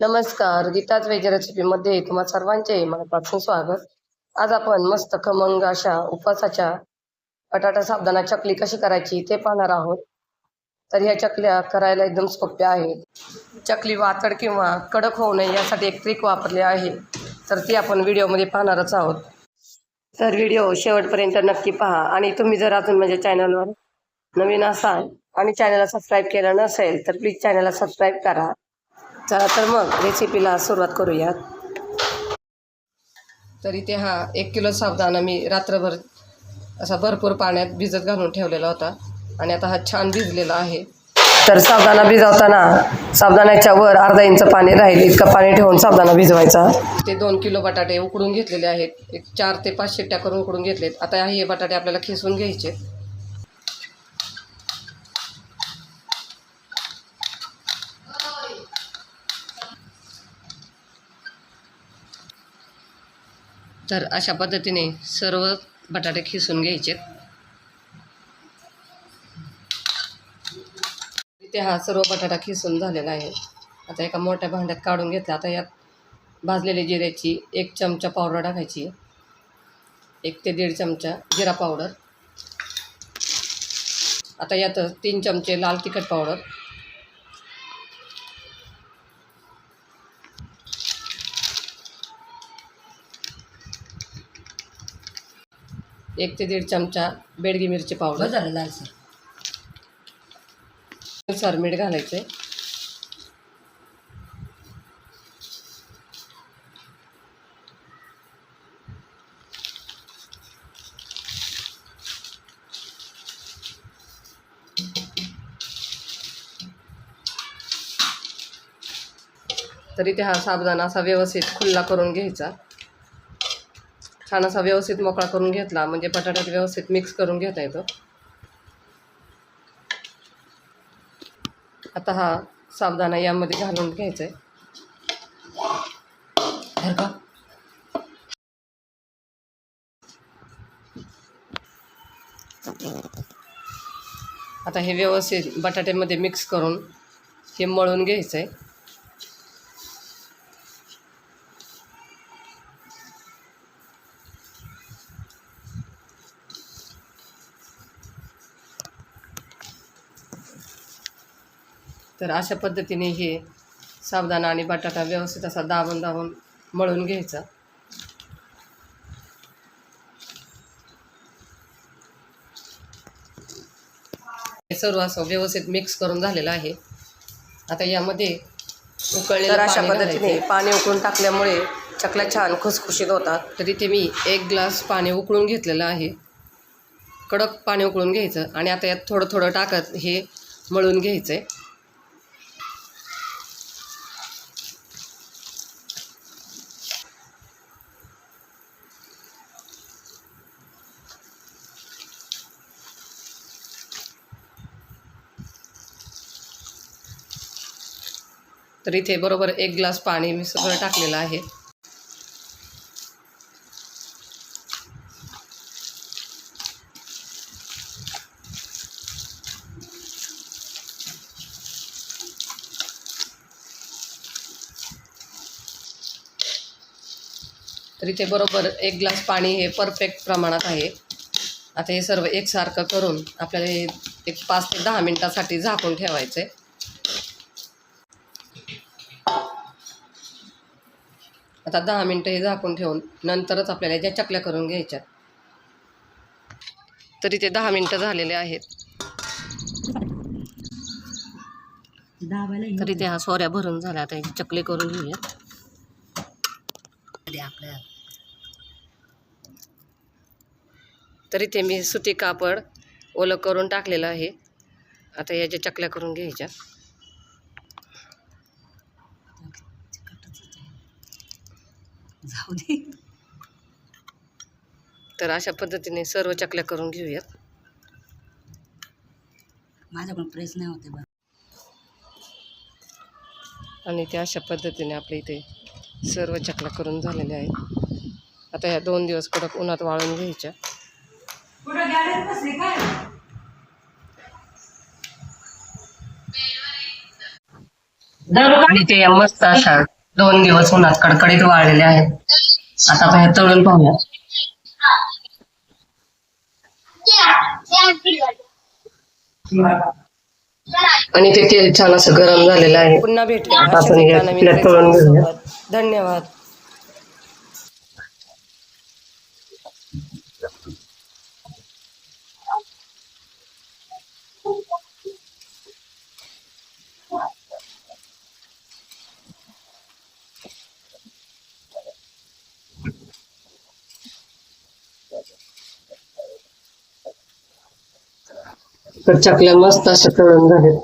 नमस्कार. गीताच वेज रेसिपीमध्ये तुम्हा सर्वांचे मनापासून स्वागत. आज आपण मस्त खमंग अशा उपवासाच्या बटाटा साबदाना चकली कशी करायची ते पाहणार आहोत. तर ह्या चकल्या करायला एकदम सोप्या आहेत. चकली वातड किंवा कडक होऊ नये यासाठी एक ट्रिक वापरली आहे. तर ती आपण व्हिडिओमध्ये पाहणारच आहोत. तर व्हिडिओ शेवटपर्यंत नक्की पहा. आणि तुम्ही जर अजून माझ्या चॅनलवर नवीन असाल आणि चॅनलला सबस्क्राईब केलं नसेल तर प्लीज चॅनलला सबस्क्राईब करा. चला तर मग रेसिपीला सुरुवात करूयात. तर इथे हा एक किलो साबुदाणा मी रात्रभर असा भरपूर पाण्यात भिजत घालून ठेवलेला होता आणि आता हा छान भिजलेला आहे. तर साबुदाणा भिजवताना साबुदाण्याच्या वर अर्धा इंच पाणी राहील इतकं पाणी ठेवून साबुदाणा भिजवायचा. ते दोन किलो बटाटे उकडून घेतलेले आहेत. एक चार ते पाच शिट्ट्या करून उकडून घेतलेत. आता हे बटाटे आपल्याला खिसून घ्यायचे. तर अशा पद्धतीने सर्व बटाटे खिसून घ्यायचे. इथे हा सर्व बटाटा खिसून झालेला आहे. आता एका मोठ्या भांड्यात काढून घेतला. आता यात भाजलेली जिऱ्याची एक चमचा पावडर टाकायची. एक ते दीड चमचा जिरा पावडर. आता यात तीन चमचे लाल तिखट पावडर. एक ते दीड चमचा बेडगी मिरची पावडर. झालं लालसर सर. मीठ घालायचे तर इथे हा साबुदाणा असा व्यवस्थित खुल्ला करून घ्यायचा. छान असा व्यवस्थित मोकळा करून घेतला. म्हणजे बटाट्यात व्यवस्थित मिक्स करून घेता येतो. आता हा साबदाणा यामध्ये घालून घ्यायचा आहे का? आता हे व्यवस्थित बटाट्यामध्ये मिक्स करून हे मळून घ्यायचं आहे तर अशा पद्धतीने हे साबुदाणा आणि बटाटा व्यवस्थित असा दाबून दाबून मळून घ्यायचा. हे सर्व असं व्यवस्थित मिक्स करून झालेलं आहे. आता यामध्ये उकळलेलं तर अशा पद्धतीने. पाणी उकळून टाकल्यामुळे चकल्या छान खुसखुशीत होतात. तर इथे मी एक ग्लास पाणी उकळून घेतलेलं आहे. कडक पाणी उकळून घ्यायचं आणि आता यात थोडं थोडं टाकत हे मळून घ्यायचं आहे तर इथे बरोबर एक ग्लास पाणी मी सगळं टाकलेलं आहे. तर इथे बरोबर एक ग्लास पाणी हे परफेक्ट प्रमाणात आहे. आता हे सर्व एकसारखं करून आपल्याला हे एक पाच ते दहा मिनटासाठी झाकून ठेवायचं आहे आता दहा मिनटं हे झाकून ठेवून नंतरच आपल्याला ज्या चकल्या करून घ्यायच्या. तरी ते दहा मिनटं झालेले आहेत. तरी ते हा सोऱ्या भरून झाल्या. आता चकली करून घेऊयात. दे आपल्या तरी ते मी सुती कापड ओलं करून टाकलेलं आहे. आता याच्या चकल्या करून घ्यायच्या. जाऊ दे तर अशा पद्धतीने सर्व चकल्या करून घेऊयात. माझ्याकडून प्रेस नाही होते बा आणि त्या अशा पद्धतीने आपल्या इथे सर्व चकल्या करून झालेल्या आहेत. आता ह्या दोन दिवस कडक उन्हात वाळून घ्यायच्या. आणि ते मस्त अशा दोन दिवस उन्हात कडकडीत वाळलेले आहेत. आता आपण हे तळून पाहूया. आणि ते तेल छान असं गरम झालेलं आहे. पुन्हा भेटूया. तळून घेऊया. धन्यवाद. तर चकल्या मस्त अशा तळून झाल्यात.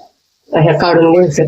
ह्या काढून घ्यायच्या